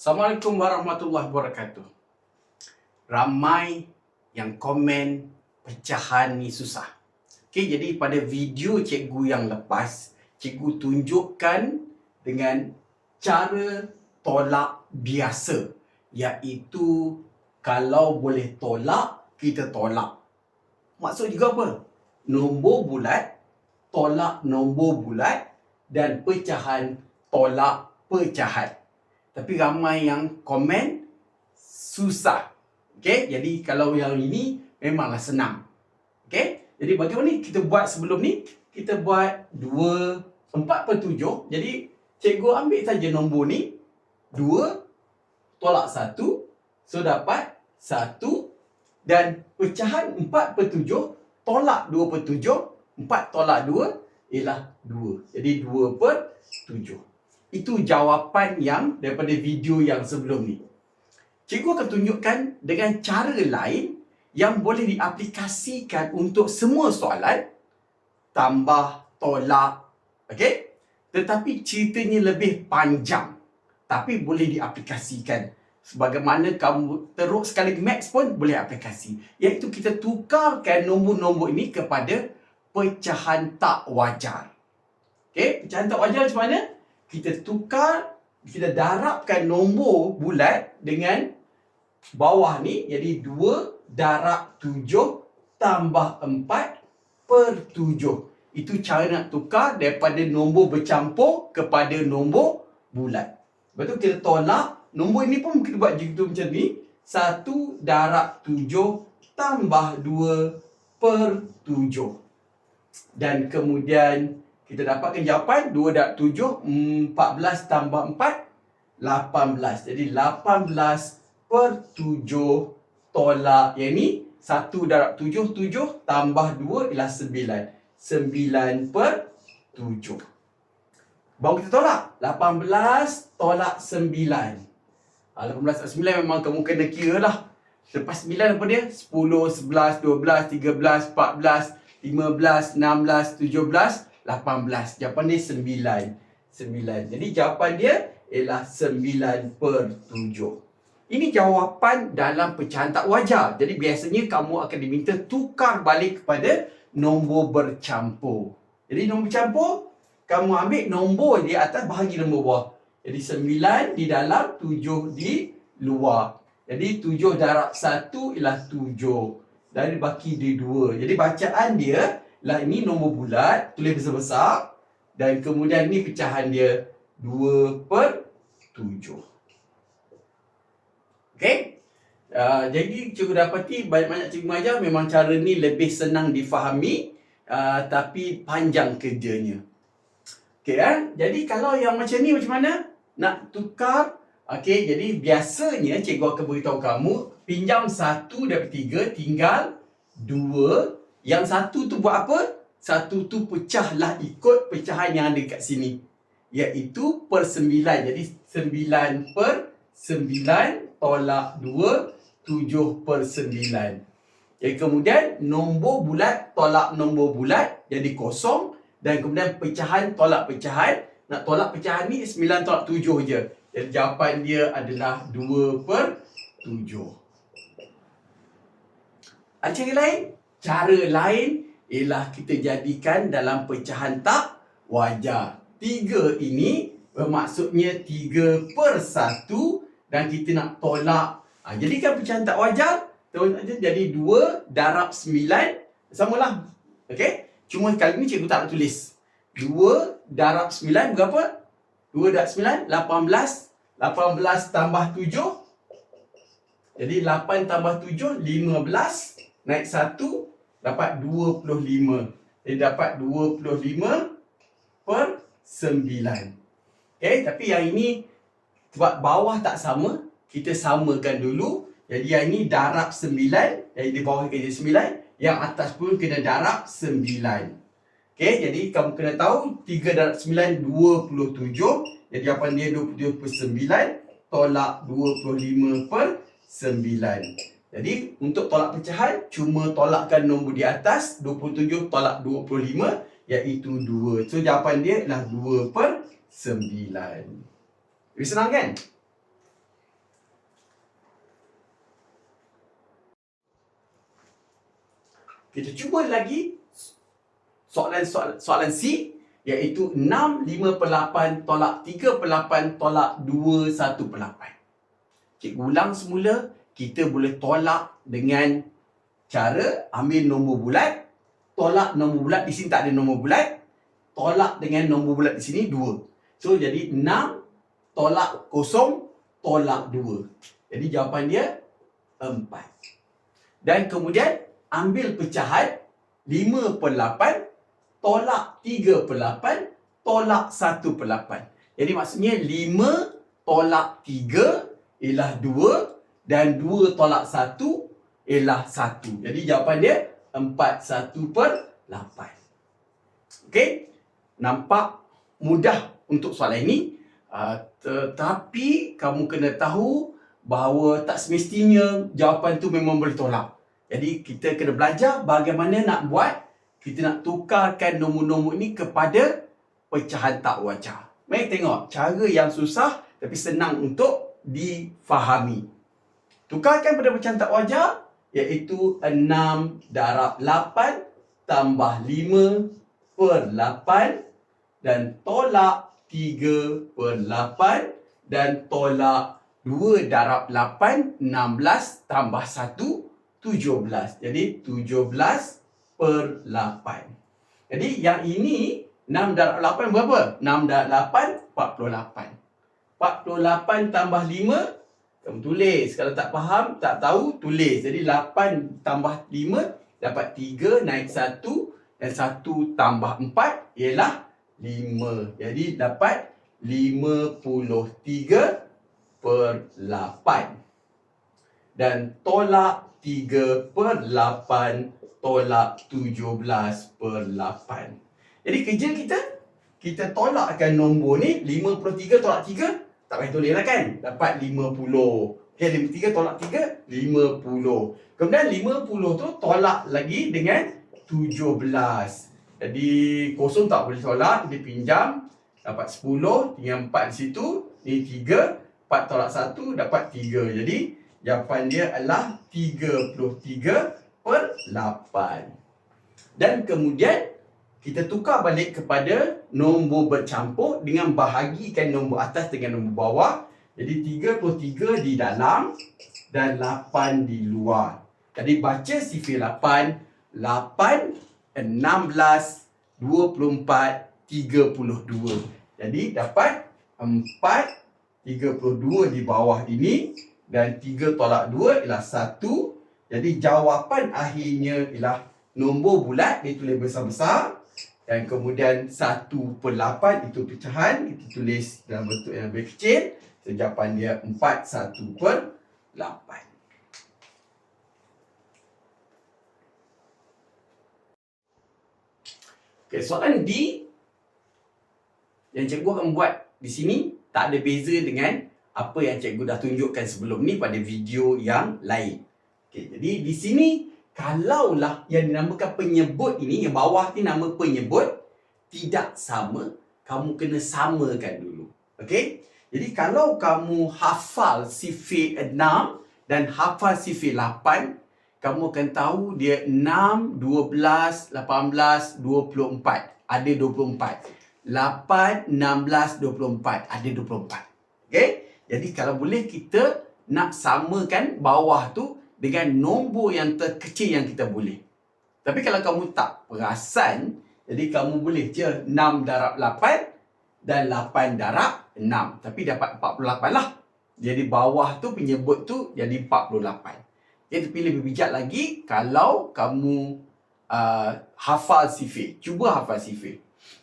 Assalamualaikum warahmatullahi wabarakatuh. Ramai yang komen pecahan ni susah. Okey, jadi pada video cikgu yang lepas, cikgu tunjukkan dengan cara tolak biasa iaitu kalau boleh tolak, kita tolak. Maksud juga apa? Nombor bulat tolak nombor bulat dan pecahan tolak pecahan. Tapi ramai yang komen susah. Okey, jadi kalau yang ini memanglah senang. Okey, jadi bagaimana ni kita buat sebelum ni? Kita buat 2 4 per 7. Jadi cikgu ambil saja nombor ni 2 tolak 1 so dapat 1 dan pecahan 4 per 7 tolak 2 per 7 4 tolak 2 ialah 2. Jadi 2 per 7. Itu jawapan yang daripada video yang sebelum ni. Cikgu akan tunjukkan dengan cara lain yang boleh diaplikasikan untuk semua soalan tambah, tolak, okey? Tetapi ceritanya lebih panjang tapi boleh diaplikasikan. Sebagaimana kamu teruk sekali maths pun boleh aplikasi. Iaitu kita tukarkan nombor-nombor ini kepada pecahan tak wajar. Okey, pecahan tak wajar macam mana? Kita tukar, kita darabkan nombor bulat dengan bawah ni jadi 2 darab 7 tambah 4 per 7. Itu cara nak tukar daripada nombor bercampur kepada nombor bulat. Lepas tu kita tolak nombor ini pun kita buat gitu macam ni. 1 darab 7 tambah 2 per 7. Dan kemudian kita dapatkan jawapan 2 darab 7 14 tambah 4 18. Jadi 18 per 7 tolak yang ni 1 darab 7 7 tambah 2 ialah 9. 9 per 7. Baru kita tolak. 18 tolak 9. Ah, 18 tolak 9 memang kamu kena kira lah. Lepas 9 apa dia? 10, 11, 12, 13, 14, 15, 16, 17, 18. Jawapan dia 9. 9. Jadi jawapan dia ialah 9 per 7. Ini jawapan dalam pecahan tak wajar. Jadi biasanya kamu akan diminta tukar balik kepada nombor bercampur. Jadi nombor bercampur, kamu ambil nombor di atas bahagi nombor bawah. Jadi 9 di dalam, 7 di luar. Jadi 7 darab 1 ialah 7 dari baki dia dua. Jadi bacaan dia lah ini nombor bulat, tulis besar-besar dan kemudian ni pecahan dia 2 per 7. Okey? Uh, jadi cikgu dapati banyak-banyak cikgu mengajar memang cara ni lebih senang difahami uh, tapi panjang kerjanya. Okey eh? Jadi kalau yang macam ni macam mana? Nak tukar Okey, jadi biasanya cikgu akan beritahu kamu pinjam satu dari tiga tinggal dua. Yang satu tu buat apa? Satu tu pecahlah ikut pecahan yang ada kat sini. Iaitu per sembilan. Jadi sembilan per sembilan tolak dua. Tujuh per sembilan. Jadi kemudian nombor bulat tolak nombor bulat jadi kosong. Dan kemudian pecahan tolak pecahan. Nak tolak pecahan ni sembilan tolak tujuh je. Jadi jawapan dia adalah 2 per 7. Ada cara lain? Cara lain ialah kita jadikan dalam pecahan tak wajar. 3 ini bermaksudnya 3 per 1 dan kita nak tolak. Ha, jadikan pecahan tak wajar. Jadi 2 darab 9. Samalah. Okey? Cuma kali ni cikgu tak nak tulis. 2 darab 9 berapa? 2 darab 9, 18. 18 tambah 7. Jadi 8 tambah 7, 15. Naik 1, dapat 25. Jadi dapat 25 per 9. Okay, tapi yang ini sebab bawah tak sama, kita samakan dulu. Jadi yang ini darab 9, jadi di bawah kena 9. Yang atas pun kena darab 9. Okay, jadi kamu kena tahu 3 darab 9, 27. Jadi jawapan dia 27 per 9. Tolak 25 per 9. Jadi untuk tolak pecahan cuma tolakkan nombor di atas 27 tolak 25 iaitu 2. So jawapan dia ialah 2 per 9. Lebih senang kan? Kita cuba lagi soalan soalan, soalan C iaitu 6, 5 per 8 tolak 3 per 8 tolak 2, 1 per 8. Cikgu ulang semula kita boleh tolak dengan cara ambil nombor bulat, tolak nombor bulat di sini tak ada nombor bulat, tolak dengan nombor bulat di sini 2. So jadi 6 tolak 0 tolak 2. Jadi jawapan dia 4. Dan kemudian ambil pecahan 5 per 8 tolak 3 per 8 tolak 1 per 8. Jadi maksudnya 5 tolak 3 ialah 2 dan 2 tolak 1 ialah 1. Jadi jawapan dia 4 1 per 8. Okey? Nampak mudah untuk soalan ini. Uh, tetapi kamu kena tahu bahawa tak semestinya jawapan tu memang boleh tolak. Jadi kita kena belajar bagaimana nak buat kita nak tukarkan nombor-nombor ini kepada pecahan tak wajar. Mari tengok cara yang susah tapi senang untuk difahami. Tukarkan pada pecahan tak wajar iaitu 6 darab 8 tambah 5 per 8 dan tolak 3 per 8 dan tolak 2 darab 8 16 tambah 1 17. Jadi 17 per 8. Jadi yang ini 6 darab 8 berapa? 6 darab 8, 48. 48 tambah 5, kamu tulis. Kalau tak faham, tak tahu, tulis. Jadi 8 tambah 5, dapat 3 naik 1. Dan 1 tambah 4 ialah 5. Jadi dapat 53 per 8. Dan tolak 3 per 8 tolak 17 per 8. Jadi kerja kita, kita tolakkan nombor ni 53 tolak 3, tak payah tulis lah kan? Dapat 50. Okay, 53 tolak 3, 50. Kemudian 50 tu tolak lagi dengan 17. Jadi kosong tak boleh tolak, dia pinjam. Dapat 10, tinggal 4 di situ. Ni 3, 4 tolak 1, dapat 3. Jadi jawapan dia adalah 33 per 8. Dan kemudian kita tukar balik kepada nombor bercampur dengan bahagikan nombor atas dengan nombor bawah. Jadi 33 di dalam dan 8 di luar. Jadi baca sifir 8, 8, 16, 24, 32. Jadi dapat 4, 32 di bawah ini dan 3 tolak 2 ialah 1, jadi jawapan akhirnya ialah nombor bulat ditulis besar-besar dan kemudian 1 per 8 itu pecahan kita tulis dalam bentuk yang lebih kecil. So, jawapan dia 4 1 per 8. Okay, soalan D yang cikgu akan buat di sini tak ada beza dengan apa yang cikgu dah tunjukkan sebelum ni pada video yang lain. Okay, jadi di sini kalaulah yang dinamakan penyebut ini yang bawah ni nama penyebut tidak sama, kamu kena samakan dulu. Okey? Jadi kalau kamu hafal sifir 6 dan hafal sifir 8, kamu akan tahu dia 6, 12, 18, 24. Ada 24. 8, 16, 24. Ada 24. Okey? Jadi kalau boleh kita nak samakan bawah tu dengan nombor yang terkecil yang kita boleh. Tapi kalau kamu tak perasan, jadi kamu boleh je 6 darab 8 dan 8 darab 6. Tapi dapat 48 lah. Jadi bawah tu penyebut tu jadi 48. Jadi pilih lebih bijak lagi kalau kamu uh, hafal sifir. Cuba hafal sifir.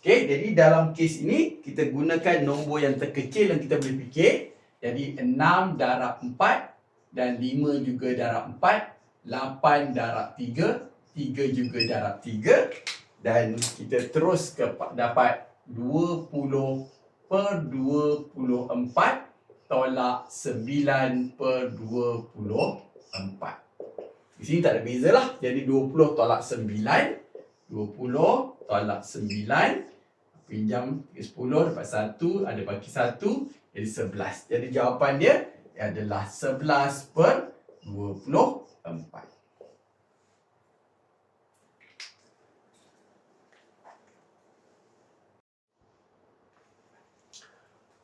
Okay, jadi dalam kes ini kita gunakan nombor yang terkecil yang kita boleh fikir. Jadi 6 darab 4 dan 5 juga darab 4 8 darab 3 3 juga darab 3 dan kita terus ke dapat 20 per 24 tolak 9 per 24 di sini tak ada beza lah jadi 20 tolak 9 20 tolak 9 pinjam 10 dapat 1 ada bagi 1 jadi 11 jadi jawapan dia adalah 11 per 24.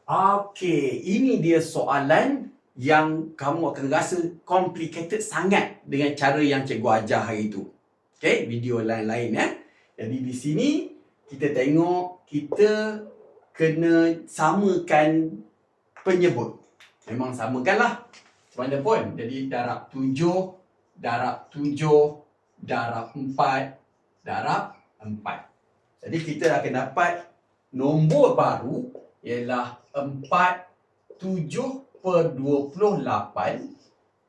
Okey, ini dia soalan yang kamu akan rasa complicated sangat dengan cara yang cikgu ajar hari itu. Okey, video lain-lain eh. Jadi di sini kita tengok kita kena samakan penyebut. Memang samakanlah. Mana pun. Jadi darab tujuh, darab tujuh, darab empat, darab empat. Jadi kita akan dapat nombor baru ialah 4 7 per 28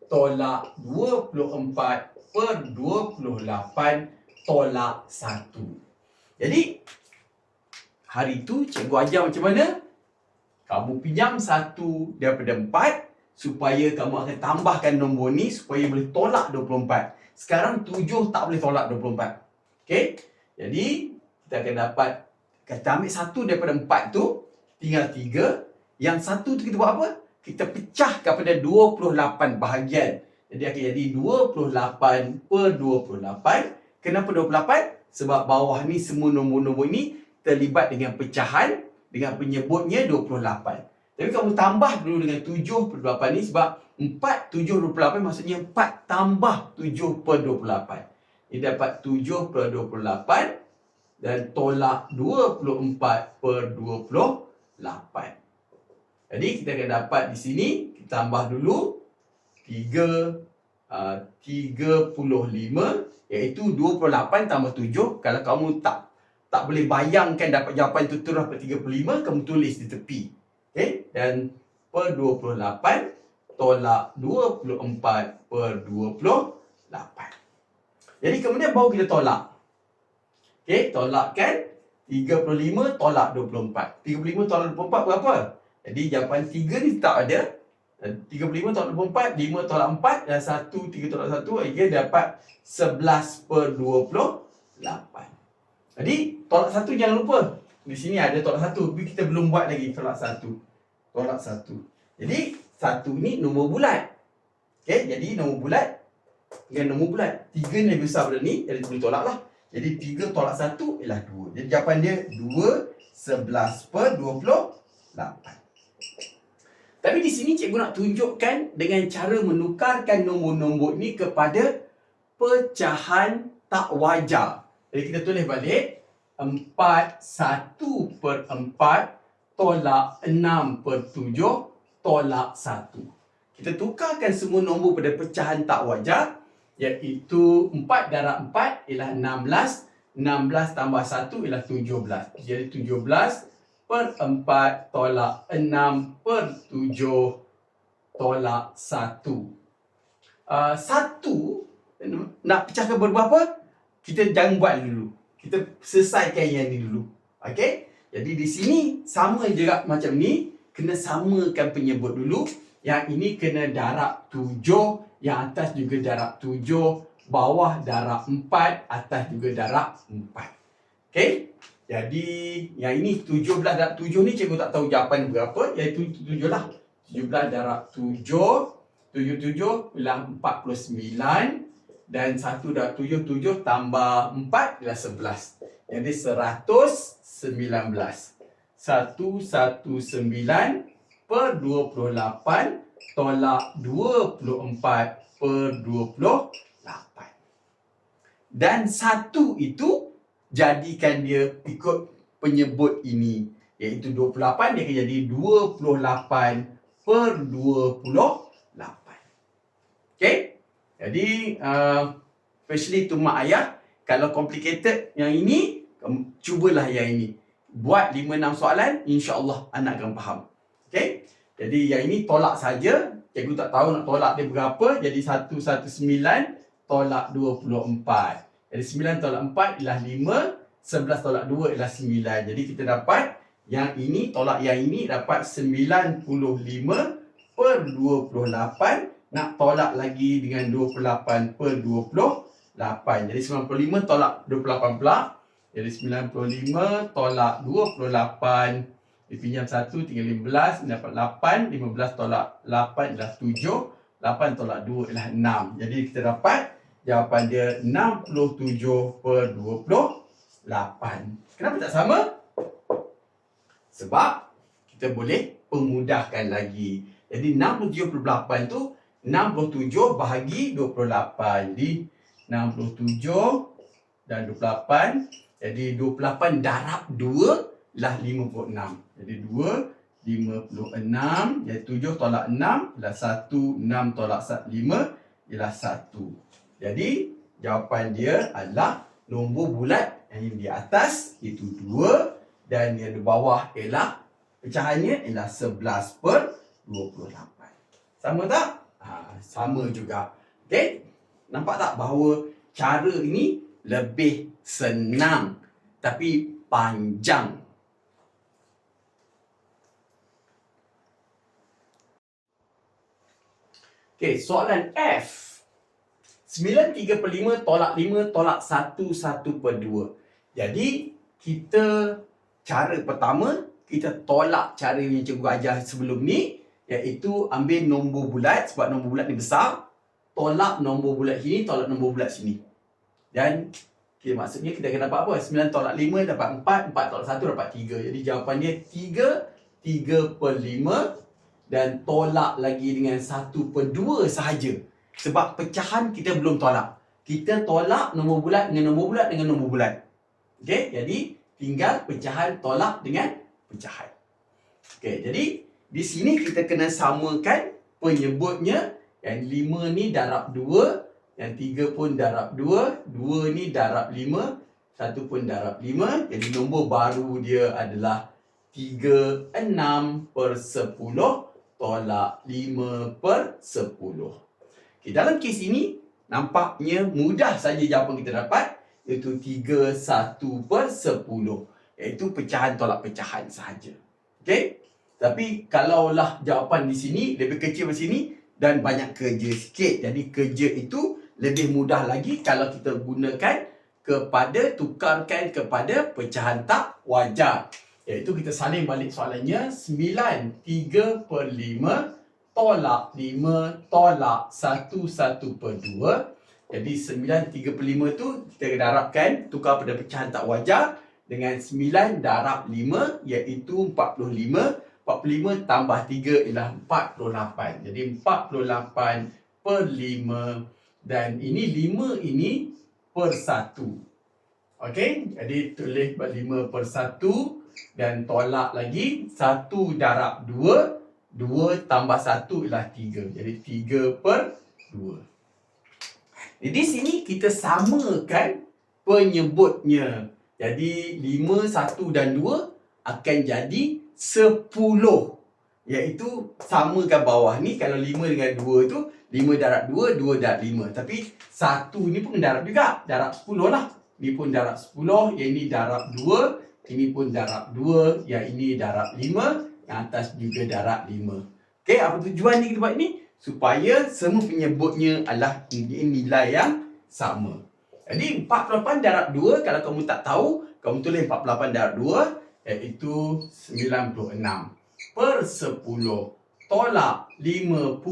tolak 24 per 28 tolak 1. Jadi hari tu cikgu ajar macam mana? Kamu pinjam satu daripada 4 supaya kamu akan tambahkan nombor ni supaya boleh tolak 24. Sekarang 7 tak boleh tolak 24. Okey? Jadi kita akan dapat kita ambil satu daripada 4 tu tinggal 3. Yang satu tu kita buat apa? Kita pecah kepada 28 bahagian. Jadi akan jadi 28 per 28. Kenapa 28? Sebab bawah ni semua nombor-nombor ni terlibat dengan pecahan dengan penyebutnya 28. Tapi kamu tambah dulu dengan 7 per 28 ni sebab 4, 7, 28 maksudnya 4 tambah 7 per 28. Ini dapat 7 per 28 dan tolak 24 per 28. Jadi kita akan dapat di sini, kita tambah dulu 3, uh, 35 iaitu 28 tambah 7. Kalau kamu tak tak boleh bayangkan dapat jawapan itu terus dapat 35, kamu tulis di tepi. Okay? Dan per 28 tolak 24 per 28. Jadi kemudian baru kita tolak. Okay, tolakkan 35 tolak 24. 35 tolak 24 berapa? Jadi jawapan 3 ni tak ada. 35 tolak 24, 5 tolak 4 dan 1, 3 tolak 1 Ia dapat 11 per 28 Jadi tolak 1 jangan lupa. Di sini ada tolak 1 Tapi kita belum buat lagi tolak 1 Tolak 1 Jadi 1 ni nombor bulat. Okay? Jadi nombor bulat Dengan nombor bulat. 3 ni lebih besar daripada ni Jadi boleh tolak lah. Jadi 3 tolak 1 ialah 2 Jadi jawapan dia 2 11 per 28 tapi di sini cikgu nak tunjukkan dengan cara menukarkan nombor-nombor ni kepada pecahan tak wajar. Jadi kita tulis balik 4 1 per 4 tolak 6 per 7 tolak 1. Kita tukarkan semua nombor pada pecahan tak wajar iaitu 4 darab 4 ialah 16. 16 tambah 1 ialah 17. Jadi 17 per 4 tolak 6 per 7 tolak 1. Uh, 1 nak pecahkan berapa? Kita jangan buat dulu. Kita selesaikan yang ni dulu. Okey? Jadi di sini sama juga macam ni. Kena samakan penyebut dulu. Yang ini kena darab 7. Yang atas juga darab 7. Bawah darab 4. Atas juga darab 4. Okey? Jadi yang ini 17 darab 7 ni cikgu tak tahu jawapan berapa iaitu 7 lah. 17 darab 7 77 ialah 49 dan 1 darab 7 7 tambah 4 ialah 11. Jadi 119. 119 per 28 tolak 24 per 28. Dan 1 itu jadikan dia ikut penyebut ini iaitu 28 dia akan jadi 28 per 28 okey jadi uh, especially tu mak ayah kalau complicated yang ini cubalah yang ini buat 5 6 soalan insya-Allah anak akan faham okey jadi yang ini tolak saja cikgu tak tahu nak tolak dia berapa jadi 119 tolak 24 jadi 9 tolak 4 ialah 5. 11 tolak 2 ialah 9. Jadi kita dapat yang ini tolak yang ini dapat 95 per 28. Nak tolak lagi dengan 28 per 28. Jadi 95 tolak 28 pula. Jadi 95 tolak 28. Dipinjam 1 tinggal 15. Dapat 8. 15 tolak 8 ialah 7. 8 tolak 2 ialah 6. Jadi kita dapat Jawapan dia 67 per 28. Kenapa tak sama? Sebab kita boleh pemudahkan lagi. Jadi 67/8 tu 67 bahagi 28. Jadi 67 dan 28. Jadi 28 darab 2 lah 56. Jadi 2 56 jadi 7 tolak 6 adalah 1 6 tolak 5 ialah 1. Jadi jawapan dia adalah nombor bulat yang di atas itu 2 dan yang di bawah ialah pecahannya ialah 11 per 28. Sama tak? Sama juga. Okey? Nampak tak bahawa cara ini lebih senang tapi panjang Okey, soalan F. 9 3 per 5 tolak 5 tolak 1 1 per 2. Jadi, kita cara pertama, kita tolak cara yang cikgu ajar sebelum ni iaitu ambil nombor bulat sebab nombor bulat ni besar. Tolak nombor bulat sini, tolak nombor bulat sini. Dan okay, maksudnya kita akan dapat apa? 9 tolak 5 dapat 4, 4 tolak 1 dapat 3. Jadi jawapannya 3, 3 per 5 dan tolak lagi dengan satu per dua sahaja. Sebab pecahan kita belum tolak. Kita tolak nombor bulat dengan nombor bulat dengan nombor bulat. Okey, jadi tinggal pecahan tolak dengan pecahan. Okey, jadi di sini kita kena samakan penyebutnya yang lima ni darab dua, yang tiga pun darab dua, dua ni darab lima, satu pun darab lima. Jadi nombor baru dia adalah tiga enam per sepuluh tolak 5 per 10. Okay, dalam kes ini, nampaknya mudah saja jawapan kita dapat. Iaitu 3, 1 per 10. Iaitu pecahan tolak pecahan sahaja. Okay? Tapi kalaulah jawapan di sini lebih kecil di sini dan banyak kerja sikit. Jadi kerja itu lebih mudah lagi kalau kita gunakan kepada tukarkan kepada pecahan tak wajar. Iaitu kita salin balik soalannya 9 3 per 5 tolak 5 tolak 1 1 per 2 Jadi 9 3 per 5 tu kita darabkan tukar pada pecahan tak wajar dengan 9 darab 5 iaitu 45 45 tambah 3 ialah 48 Jadi 48 per 5 dan ini 5 ini per 1 Okey, jadi tulis 5 per 1 dan tolak lagi satu darab dua. Dua tambah satu ialah tiga. Jadi tiga per dua. Di sini kita samakan penyebutnya. Jadi lima satu dan dua akan jadi sepuluh iaitu samakan bawah ni kalau lima dengan dua tu lima darab dua dua darab lima tapi satu ni pun darab juga darab sepuluh lah ni pun darab sepuluh yang ni darab dua ini pun darab 2, yang ini darab 5, yang atas juga darab 5. Okey, apa tujuan kita buat ni? Supaya semua penyebutnya adalah nilai yang sama. Jadi 48 darab 2, kalau kamu tak tahu, kamu tulis 48 darab 2, iaitu 96 per 10 tolak 50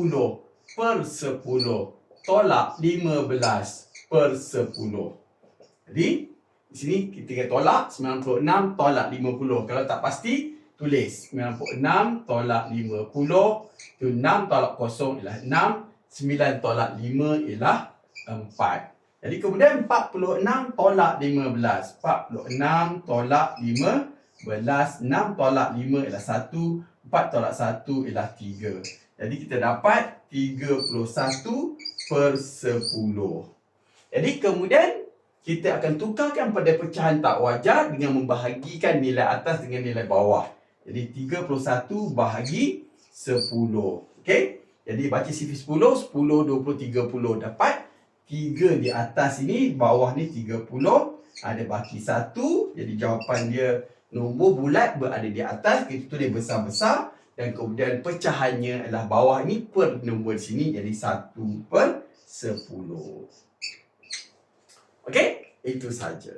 per 10 tolak 15 per 10. Jadi, di sini kita tolak 96 tolak 50. Kalau tak pasti tulis 96 tolak 50 itu 6 tolak 0 ialah 6 9 tolak 5 ialah 4. Jadi kemudian 46 tolak 15. 46 tolak 15 6 tolak 5 ialah 1 4 tolak 1 ialah 3. Jadi kita dapat 31 per 10. Jadi kemudian kita akan tukarkan pada pecahan tak wajar dengan membahagikan nilai atas dengan nilai bawah. Jadi 31 bahagi 10. Okey? Jadi baca CV 10, 10, 20, 30 dapat 3 di atas ini, bawah ni 30. Ada baki 1. Jadi jawapan dia nombor bulat berada di atas. Kita tulis besar-besar. Dan kemudian pecahannya adalah bawah ni per nombor sini. Jadi 1 per 10. Okey? Itu saja.